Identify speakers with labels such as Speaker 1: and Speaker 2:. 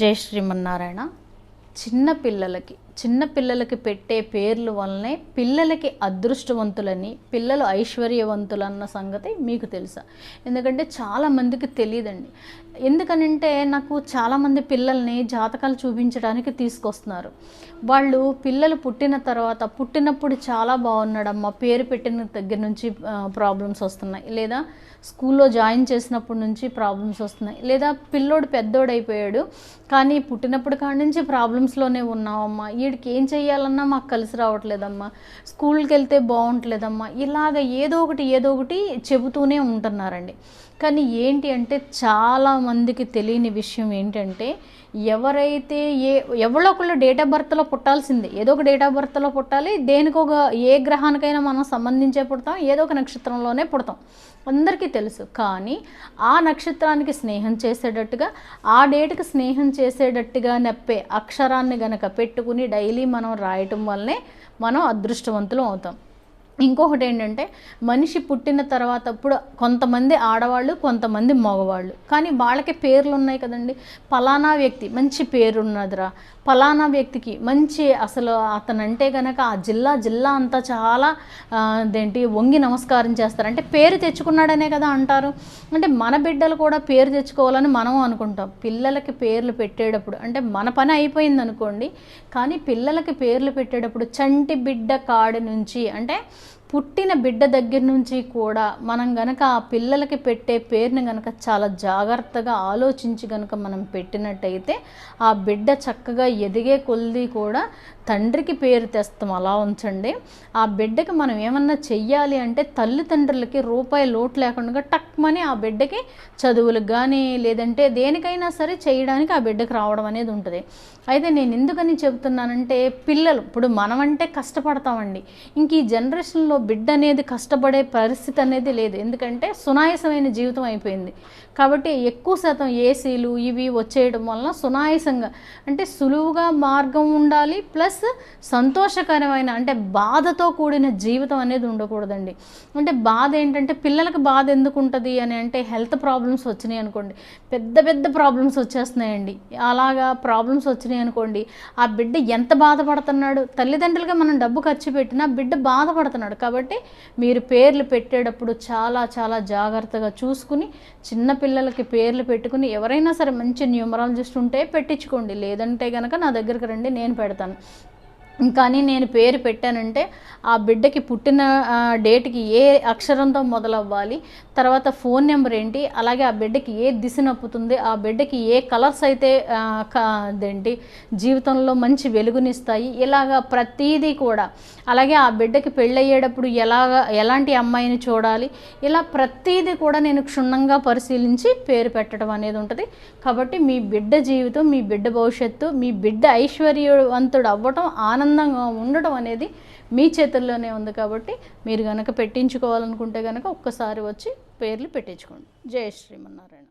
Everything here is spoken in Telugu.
Speaker 1: జై శ్రీమన్నారాయణ చిన్న పిల్లలకి. చిన్న పిల్లలకి పెట్టే పేర్లు వల్లనే పిల్లలకి అదృష్టవంతులని పిల్లలు ఐశ్వర్యవంతులన్న సంగతి మీకు తెలుసా? ఎందుకంటే చాలామందికి తెలియదండి. ఎందుకనంటే నాకు చాలామంది పిల్లల్ని జాతకాలు చూపించడానికి తీసుకొస్తున్నారు. వాళ్ళు పిల్లలు పుట్టిన తర్వాత పుట్టినప్పుడు చాలా బాగున్నాడమ్మా పేరు పెట్టిన దగ్గర నుంచి ప్రాబ్లమ్స్ వస్తున్నాయి. లేదా స్కూల్లో జాయిన్ చేసినప్పటి నుంచి ప్రాబ్లమ్స్ వస్తున్నాయి. లేదా పిల్లోడు పెద్దోడైపోయాడు కానీ పుట్టినప్పుడు కాడి నుంచి ప్రాబ్లమ్స్లోనే ఉన్నామమ్మా వీడికి ఏం చేయాలన్నా మాకు కలిసి రావట్లేదమ్మా. స్కూల్కి వెళ్తే బాగుంటలేదమ్మా. ఇలాగ ఏదో ఒకటి ఏదో ఒకటి చెబుతూనే ఉంటున్నారండి. కానీ ఏంటి అంటే చాలామందికి తెలియని విషయం ఏంటంటే ఎవరైతే ఏ ఎవరో ఒకళ్ళు డేట్ ఆఫ్ బర్త్లో పుట్టాల్సిందే. ఏదో ఒక డేట్ ఆఫ్ బర్త్లో పుట్టాలి దేనికి ఒక ఏ గ్రహానికైనా మనం సంబంధించే పుడతాం ఏదో ఒక నక్షత్రంలోనే పుడతాం. అందరికీ తెలుసు. కానీ ఆ నక్షత్రానికి స్నేహం చేసేటట్టుగా ఆ డేట్కి స్నేహం చేసేటట్టుగా నప్పే అక్షరాన్ని గనక పెట్టుకుని డైలీ మనం రాయటం వల్లనే మనం అదృష్టవంతులు అవుతాం. ఇంకొకటి ఏంటంటే మనిషి పుట్టిన తర్వాత ఇప్పుడు కొంతమంది ఆడవాళ్ళు కొంతమంది మగవాళ్ళు. కానీ వాళ్ళకి పేర్లు ఉన్నాయి కదండి. పలానా వ్యక్తి మంచి పేరు ఉన్నదిరా పలానా వ్యక్తికి మంచి అసలు అతనంటే కనుక ఆ జిల్లా జిల్లా అంతా చాలా అదేంటి వంగి నమస్కారం చేస్తారు. అంటే పేరు తెచ్చుకున్నాడనే కదా అంటారు. అంటే మన బిడ్డలు కూడా పేరు తెచ్చుకోవాలని మనం అనుకుంటాం. పిల్లలకి పేర్లు పెట్టేటప్పుడు అంటే మన పని అయిపోయింది అనుకోండి కానీ పిల్లలకి పేర్లు పెట్టేటప్పుడు చంటి బిడ్డ కాడి నుంచి అంటే పుట్టిన బిడ్డ దగ్గర నుంచి కూడా మనం గనక ఆ పిల్లలకి పెట్టే పేరుని గనక చాలా జాగ్రత్తగా ఆలోచించి గనక మనం పెట్టినట్టయితే ఆ బిడ్డ చక్కగా ఎదిగే కొలిది కూడా తండ్రికి పేరు తెస్తాం. అలా ఉంచండి. ఆ బిడ్డకి మనం ఏమన్నా చెయ్యాలి అంటే తల్లిదండ్రులకి రూపాయి లోటు లేకుండా టక్మని ఆ బిడ్డకి చదువులకు కానీ లేదంటే దేనికైనా సరే చేయడానికి ఆ బిడ్డకి రావడం అనేది ఉంటుంది. అయితే నేను ఎందుకని చెబుతున్నానంటే పిల్లలు ఇప్పుడు మనం అంటే కష్టపడతామండి. ఇంక ఈ జనరేషన్లో బిడ్డ అనేది కష్టపడే పరిస్థితి అనేది లేదు. ఎందుకంటే సునాయసమైన జీవితం అయిపోయింది. కాబట్టి ఎక్కువ శాతం ఏసీలు ఇవి వచ్చేయడం వలన సునాయసంగా అంటే సులువుగా మార్గం ఉండాలి ప్లస్ సంతోషకరమైన అంటే బాధతో కూడిన జీవితం అనేది ఉండకూడదండి. అంటే బాధ ఏంటంటే పిల్లలకు బాధ ఎందుకు ఉంటుంది అని అంటే హెల్త్ ప్రాబ్లమ్స్ వచ్చినాయి అనుకోండి. పెద్ద పెద్ద ప్రాబ్లమ్స్ వచ్చేస్తున్నాయండి. అలాగా ప్రాబ్లమ్స్ వచ్చినాయి అనుకోండి ఆ బిడ్డ ఎంత బాధపడుతున్నాడు? తల్లిదండ్రులుగా మనం డబ్బు ఖర్చు పెట్టినా బిడ్డ బాధపడుతున్నాడు. కాబట్టి మీరు పేర్లు పెట్టేటప్పుడు చాలా చాలా జాగ్రత్తగా చూసుకుని చిన్నపిల్లలకి పేర్లు పెట్టుకుని ఎవరైనా సరే మంచి న్యూమరాలజిస్ట్ ఉంటే పెట్టించుకోండి. లేదంటే కనుక నా దగ్గరికి రండి నేను పెడతాను. కానీ నేను పేరు పెట్టానంటే ఆ బిడ్డకి పుట్టిన డేట్కి ఏ అక్షరంతో మొదలవ్వాలి తర్వాత ఫోన్ నెంబర్ ఏంటి? అలాగే ఆ బిడ్డకి ఏ దిశ నొప్పుతుంది? ఆ బిడ్డకి ఏ కలర్స్ అయితే అదేంటి జీవితంలో మంచి వెలుగునిస్తాయి? ఇలాగా ప్రతీదీ కూడా. అలాగే ఆ బిడ్డకి పెళ్ళయ్యేటప్పుడు ఎలాగ ఎలాంటి అమ్మాయిని చూడాలి? ఇలా ప్రతీది కూడా నేను క్షుణ్ణంగా పరిశీలించి పేరు పెట్టడం అనేది ఉంటుంది. కాబట్టి మీ బిడ్డ జీవితం మీ బిడ్డ భవిష్యత్తు మీ బిడ్డ ఐశ్వర్యవంతుడు అవ్వటం ఆనందంగా ఉండటం అనేది మీ చేతుల్లోనే ఉంది కాబట్టి మీరు కనుక పెట్టించుకోవాలనుకుంటే కనుక ఒక్కసారి వచ్చి పేర్లు పెట్టించుకోండి. జయ శ్రీమన్నారాయణ.